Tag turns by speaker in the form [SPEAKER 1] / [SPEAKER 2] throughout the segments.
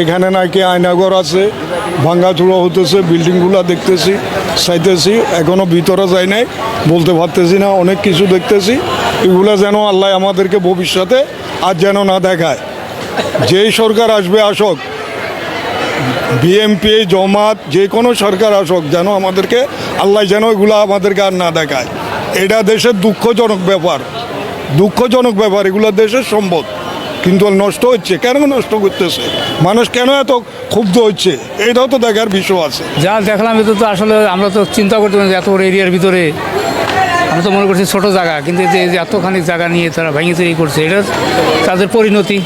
[SPEAKER 1] এখানে নাকি আয়নাঘর আছে ভাঙ্গাচুড়ো হতেছে, বিল্ডিংগুলো দেখতেছি, চাইতেছি এখনও ভিতরে যাই নাই, বলতে পারতেছি না, অনেক কিছু দেখতেছি, এগুলো যেন আল্লাহ আমাদেরকে ভবিষ্যতে আর যেন না দেখায়। যেই সরকার আসবে, আসক। বিএমপি, জমাত, যে কোনো সরকার আসক, যেন আমাদেরকে, আল্লাহ যেন এগুলো আমাদেরকে আর না দেখায়। এটা দেশের দুঃখজনক ব্যাপার। দুঃখজনক ব্যাপার, এগুলো দেশের সম্পদ। কিন্তু নষ্ট হচ্ছে। কেন নষ্ট করতেছে? মানুষ কেন এত ক্ষুব্ধ হচ্ছে? এটাও তো দেখার বিষয় আছে।
[SPEAKER 2] যা দেখলাম এটা তো আসলে আমরা তো চিন্তা করতে পারি এত বড় এরিয়ার ভিতরে। আমরা তো মনে করছি ছোটো জায়গা, কিন্তু এতখানি জায়গা নিয়ে তারা ভেঙে তৈরি করছে, এটা তাদের পরিণতি।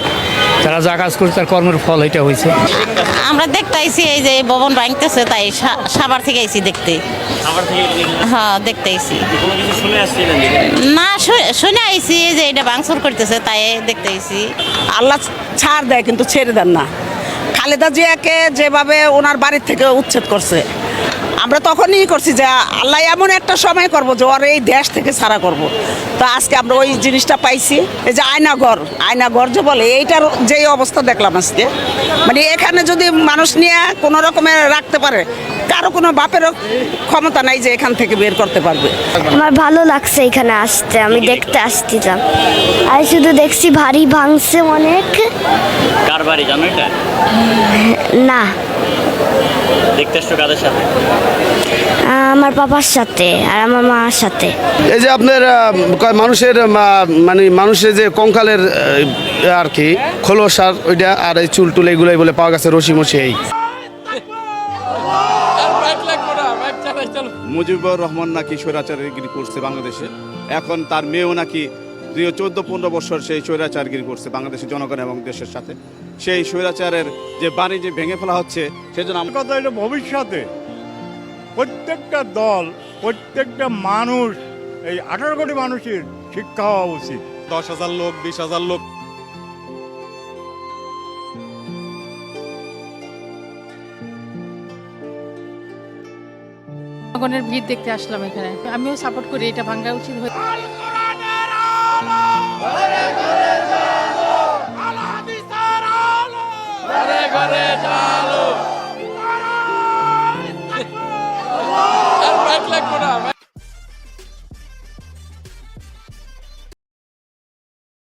[SPEAKER 2] তারা যা কাজ করছে তার কর্মের ফল এটা হয়েছে।
[SPEAKER 3] আমরা দেখতে আইছি এই যে এই ভবন ভাঙতেছে তাই সা- সাভার থেকে আইছি দেখতে। হ্যাঁ দেখতে আইছি
[SPEAKER 4] কোনো কিছু শুনে আসছিলেন
[SPEAKER 3] না শু- শুনে আইছি এই যে এটা ভাঙচুর করতেছে তাই দেখতে আইছি
[SPEAKER 5] আল্লাহ ছাড় দেয় কিন্তু ছেড়ে দেন না। খালেদা জিয়াকে যেভাবে ওনার বাড়ির থেকে উচ্ছেদ করছে আমরা তখনই করছি যে আল্লাহ এমন একটা সময় করব যে ওর এই দেশ থেকে ছাড়া করব। তো আজকে আমরা ওই জিনিসটা পাইছি, এই যে আয়নাঘর আয়নাঘর যে বলে, এইটার যেই অবস্থা দেখলাম আজকে। মানে এখানে যদি মানুষ নিয়ে কোনো রকমের রাখতে পারে কারও কোনো বাপেরও ক্ষমতা নাই যে এখান থেকে বের করতে পারবে।
[SPEAKER 6] আমার ভালো লাগছে এখানে আসতে আমি দেখতে আসছিলাম। আমি শুধু দেখছি ভারী ভাঙছে অনেক।
[SPEAKER 4] কার বাড়ি জানো এটা?
[SPEAKER 6] না।
[SPEAKER 4] দেখতে আসছো কাদের সাথে?
[SPEAKER 6] আমার পাপার সাথে আর আমার মার সাথে।
[SPEAKER 7] এই যে আপনার মানুষের মানে মানুষের যে কঙ্কালের আর কি খোলস আর ওইটা আর এই চুল টুল এগুলোই বলে পাওয়া গেছে রশি মশি এই।
[SPEAKER 8] মুজিবুর রহমান নাকি স্বৈরাচারগিরি করছে বাংলাদেশে। এখন তার মেয়েও নাকি দুই চোদ্দ পনেরো বছর সেই স্বৈরাচারগিরি করছে বাংলাদেশের জনগণ এবং দেশের সাথে। সেই স্বৈরাচারের যে বাণী যে ভেঙে ফেলা হচ্ছে সেজন্য আমরা
[SPEAKER 9] কথা হলো ভবিষ্যতে প্রত্যেকটা দল প্রত্যেকটা মানুষ এই আঠারো কোটি মানুষের শিক্ষা হওয়া উচিত।
[SPEAKER 8] দশ হাজার লোক বিশ হাজার লোক
[SPEAKER 10] জনগণের ভিড় দেখতে আসলাম এখানে। আমিও সাপোর্ট করি এটা ভাঙ্গা উচিত হয়ে